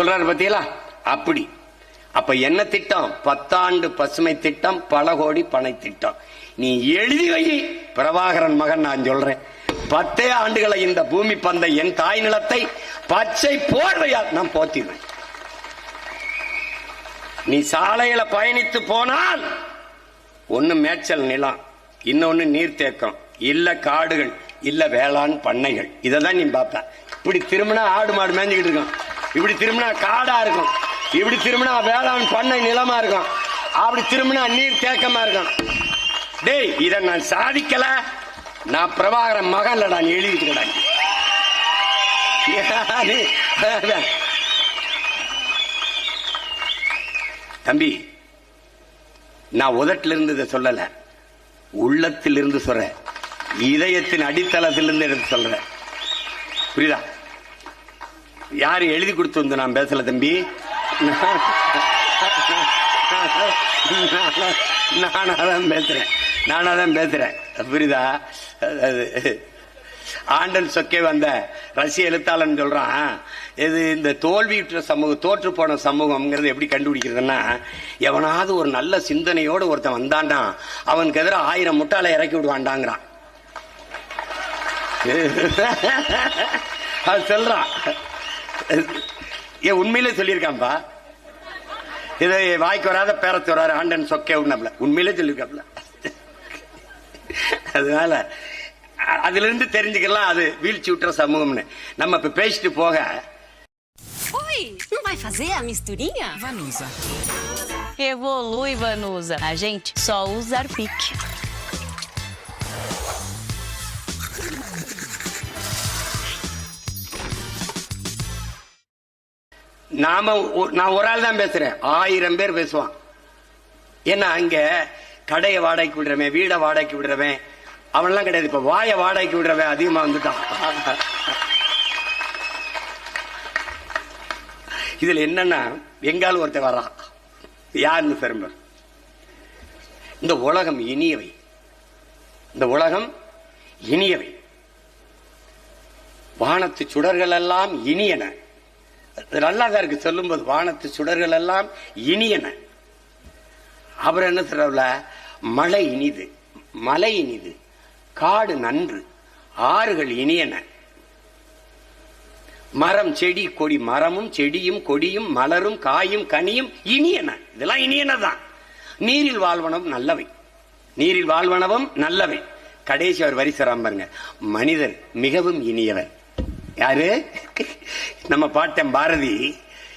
சொல்றாரு பத்தியலா அப்படி. அப்ப என்ன திட்டம்? பத்தாண்டு பசுமை திட்டம் பல கோடி பனை திட்டம். நீ எழுதி வை பிரபாகரன் மகன் நான் சொல்றேன். பத்தே ஆண்டுகளை இந்த பூமி பந்தை என் தாய் நிலத்தை பச்சை போர்வையா நான் போத்திடுவேன். நீ சாலையில பயணித்து போனால் ஒண்ணு மேய்ச்சல் நிலம் இன்னொன்னு நீர்த்தேக்கம் இல்ல காடுகள் இல்ல வேளாண் பண்ணைகள். இதை தான் நீ பார்ப்ப. இப்படி திரும்பினா ஆடு மாடு மேய்ஞ்சுக்கிட்டு இருக்கும் இப்படி திரும்பினா காடா இருக்கும். இப்படி திரும்பினா வேளாண் பண்ணை நிலமா இருக்கும். அப்படி திரும்பினா நீர் தேக்கமா இருக்கும். டேய் இதை நான் சாதிக்கல. நான் பிரபாகரன் மகன்ல நான் எழுதிட்டு தம்பி நான் உதட்டில இருந்து இதை சொல்லல. உள்ளத்தில் இருந்து சொல்றேன். இதயத்தின் அடித்தளத்திலிருந்து எடுத்து சொல்றேன். புரியுதா? யார் எழுதி கொடுத்து வந்து நான் பேசல தம்பி? நானாதான் பேசுறேன். நானாதான் பேசுறேன். புரியுதா? அது ஆண்டன் சொக்கே வந்த ரஷ்ய எழுத்தாளன் சொல்றான் இது இந்த தோல்வியுற்ற சமூகம் தோற்று போன சமூகம்ங்கிறது எப்படி கண்டுபிடிக்கிறதுன்னா எவனாவது ஒரு நல்ல சிந்தனையோடு ஒருத்தன் வந்தான்டா அவனுக்கு எதிராக ஆயிரம் முட்டாளை இறக்கி விடுவான்டாங்கிறான். அது சொல்றான். ஏன் உண்மையிலே சொல்லியிருக்கான்பா இதை வாய்க்கு வராத பேரத்து வராரு ஆண்டன் சொக்கே உண்ணப்ல உண்மையிலே சொல்லியிருக்காப்ல அதனால அதுல இருந்து தெரிஞ்சுக்கலாம் அது வீழ்ச்சி விட்டுற சமூகம்னு நம்ம இப்ப பேசிட்டு போக Oi, não vai fazer a misturinha? Vanusa. Evolui, Vanusa. A gente só usa Arpic. நாம நான் ஒரு ஆள் தான் பேசுறேன். ஆயிரம் பேர் பேசுவான். ஏன்னா அங்க கடையை வாடகைக்கு விடுறவன் வீடை வாடகைக்கு விடுறவன் அவன்லாம் கிடையாது. இப்ப வாயை வாடகைக்கு விடுறவன் அதிகமா வந்துட்டான். இதுல என்னன்னா எங்காலும் ஒருத்தன் வர்றான் யாருன்னு பெரும்பர் இந்த உலகம் இனியவை. இந்த உலகம் இனியவை. வானத்து சுடர்கள் எல்லாம் இனியன. நல்லா தான் இருக்கு. சொல்லும்போது வானத்து சுடர்கள் எல்லாம் இனியன. அப்புறம் என்ன சொல்றல மழை இனிது. மலை இனிது. காடு நன்று. ஆறுகள் இனியன. மரம் செடி கொடி. மரமும் செடியும் கொடியும் மலரும் காயும் கனியும் இனியன. இதெல்லாம் இனியனதான். நீரில் வாழ்வனவும் நல்லவை. நீரில் வாழ்வனவும் நல்லவை. கடைசி அவர் வரிசராம் பாருங்க. மனிதர் மிகவும் இனியவர். யாரு? நம்ம பாட்டன் பாரதி.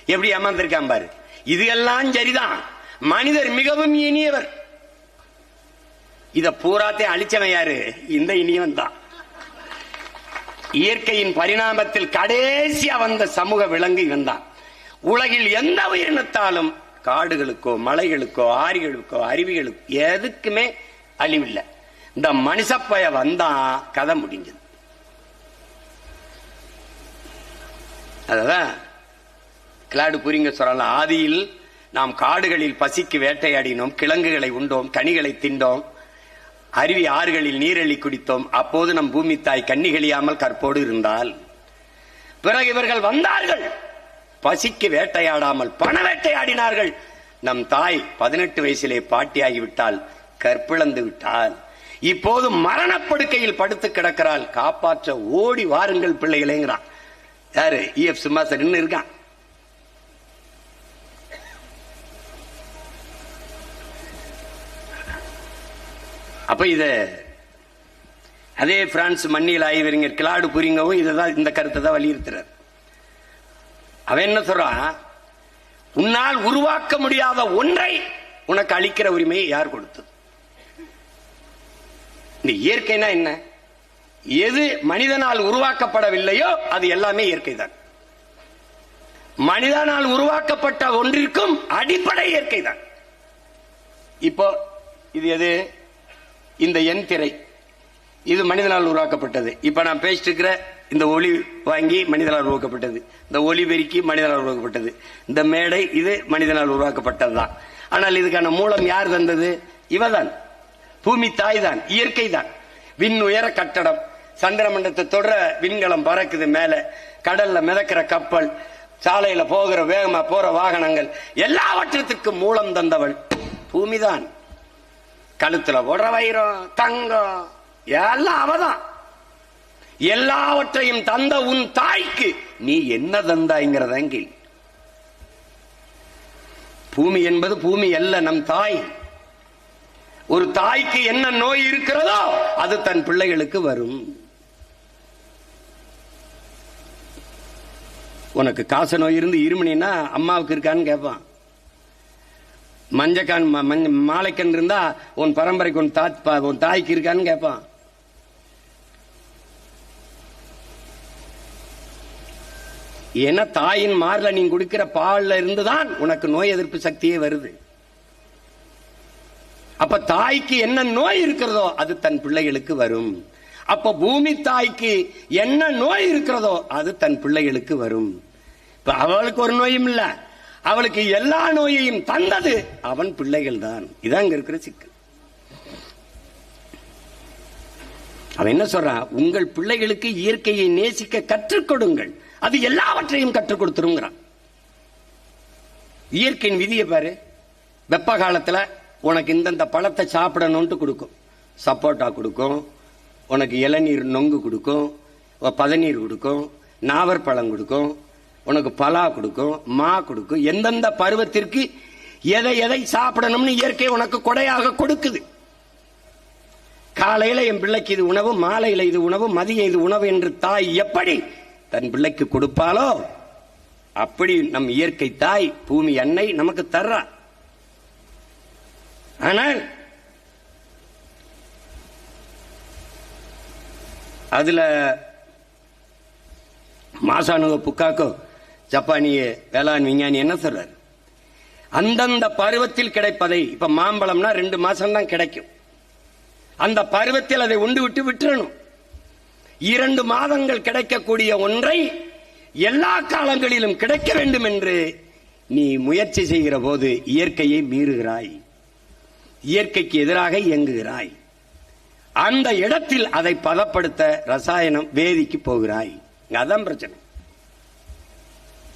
எப்படி ஏமாந்திருக்கான் பாரு. இது எல்லாம் சரிதான். மனிதர் மிகவும் இனியவர். இத பூராத்தையும் அழிச்சவன் யாரு? இந்த இனியவன் தான். இயற்கையின் பரிணாமத்தில் கடைசியா வந்த சமூக விலங்கு இவன் தான் உலகில் எந்த உயிரினத்தாலும் காடுகளுக்கோ மலைகளுக்கோ ஆறுகளுக்கோ அருவிகளுக்கோ எதுக்குமே அழிவில்லை. இந்த மனுஷப்பய வந்தா கதை முடிஞ்சது. அதான் கிளாடு புரிங்க சொல்லலாம். ஆதியில் நாம் காடுகளில் பசிக்கு வேட்டையாடினோம் கிழங்குகளை உண்டோம் கனிகளை திண்டோம் அருவி ஆறுகளில் நீரழி குடித்தோம். அப்போது நம் பூமி தாய் கண்ணிகளியாமல் கற்போடு இருந்தால். பிறகு இவர்கள் வந்தார்கள். பசிக்கு வேட்டையாடாமல் பண வேட்டையாடினார்கள். நம் தாய் பதினெட்டு வயசிலே பாட்டியாகிவிட்டால் கற்பிழந்து விட்டால் இப்போது மரணப்படுக்கையில் படுத்து கிடக்கிறாள். காப்பாற்ற ஓடி வாருங்கள் பிள்ளைகளேங்கிறான். யாரு? இஎஃப் சும்மாசன் இருக்கான். அப்ப இத அதே பிரான்ஸ் மண்ணில் ஆய்வறிஞர் கிளாடு புரிங்கவும் இதுதான் இந்த கருத்தை தான் வலியுறுத்துறார். அவன் என்ன சொல்றான்? உன்னால் உருவாக்க முடியாத ஒன்றை உனக்கு அளிக்கிற உரிமையை யார் கொடுத்தது? இந்த இயற்கைனா என்ன? எது மனிதனால் உருவாக்கப்படவில்லையோ அது எல்லாமே இயற்கை தான் மனிதனால் உருவாக்கப்பட்ட ஒன்றிற்கும் அடிப்படை இயற்கை தான் இப்போ இது எது? இந்த எண் திரை. இது மனிதனால் உருவாக்கப்பட்டது. இப்ப நான் பேசிட்டு இருக்கிற இந்த ஒளி வாங்கி மனிதனால் உருவாக்கப்பட்டது. இந்த ஒளி பெருக்கி மனிதனால் உருவாக்கப்பட்டது. இந்த மேடை இது மனிதனால் உருவாக்கப்பட்டது தான் ஆனால் இதுக்கான மூலம் யார் தந்தது? இவதான் பூமி தாய் தான் இயற்கை தான் விண் உயர கட்டடம். சந்திரமண்டத்தை தொடர விண்கலம் பறக்குது மேல. கடல்ல மிதக்கிற கப்பல் சாலையில போகிற வேகமா போற வாகனங்கள் எல்லாவற்றத்துக்கும் மூலம் தந்தவள். பூமிதான். கழுத்துல போடுற வைரம் தங்கம் எல்லாம் அவதான். எல்லாவற்றையும் தந்த உன் தாய்க்கு நீ என்ன தந்தாய்ங்கிறத கேள்வி பூமி என்பது பூமி அல்ல நம் தாய். ஒரு தாய்க்கு என்ன நோய் இருக்கிறதோ அது தன் பிள்ளைகளுக்கு வரும். உனக்கு காச நோய் இருந்து இருமணினா அம்மாவுக்கு இருக்கான்னு கேட்பான் மஞ்சக்கான் ம- மஞ்ச மாலைக்கன் இருந்தா உன் பரம்பரைக்கு உன் தாத் பா- உன் தாய்க்கு இருக்கான்னு கேட்பான் ஏன்னா தாயின் மார்ல நீ குடிக்கிற பால்ல இருந்துதான் உனக்கு நோய் எதிர்ப்பு சக்தியே வருது. அப்ப தாய்க்கு என்ன நோய் இருக்கிறதோ அது தன் பிள்ளைகளுக்கு வரும். அப்ப பூமி தாய்க்கு என்ன நோய் இருக்கிறதோ அது தன் பிள்ளைகளுக்கு வரும். அவளுக்கு ஒரு நோயும் இல்ல. அவளுக்கு எல்லா நோயையும் தந்தது அவன் பிள்ளைகள் தான் இதான் இருக்கிற சிக்கல். அவன் என்ன சொல்றான் உங்கள் பிள்ளைகளுக்கு இயற்கையை நேசிக்க கற்றுக் கொடுங்கள். அது எல்லாவற்றையும் கற்றுக் கொடுத்துருங்கிறான். இயற்கையின் விதியை பாரு. வெப்ப காலத்துல உனக்கு இந்தந்த பழத்தை சாப்பிடணும்ட்டு கொடுக்கும். சப்போட்டா கொடுக்கும். உனக்கு இளநீர் நொங்கு கொடுக்கும். பதநீர் கொடுக்கும். நாவற்பழம் கொடுக்கும். உனக்கு பலா கொடுக்கும் மா கொடுக்கும் எந்தெந்த பருவத்திற்கு எதை எதை சாப்பிடணும்னு இயற்கை உனக்கு கொடையாக கொடுக்குது. காலையில என் பிள்ளைக்கு இது உணவு மாலையில இது உணவு மதியம் இது உணவு என்று தாய் எப்படி தன் பிள்ளைக்கு கொடுப்பாளோ அப்படி நம் இயற்கை தாய் பூமி அன்னை நமக்கு தர்றா. ஆனால் அதுல மாசானுவ புக்காக்கோ ஜப்பானிய வேளாண் விஞ்ஞானி என்ன சொல்றாரு? அந்தந்த பருவத்தில் கிடைப்பதை இப்ப மாம்பழம்னா ரெண்டு மாசம் தான் கிடைக்கும். அந்த பருவத்தில் அதை உண்டு விட்டு விட்டுறணும். இரண்டு மாதங்கள் கிடைக்கக்கூடிய ஒன்றை எல்லா காலங்களிலும் கிடைக்க வேண்டும் என்று நீ முயற்சி செய்கிற போது இயற்கையை மீறுகிறாய். இயற்கைக்கு எதிராக இயங்குகிறாய். அந்த இடத்தில் அதை பதப்படுத்த ரசாயனம் வேதிக்கு போகிறாய். அதான் பிரச்சனை.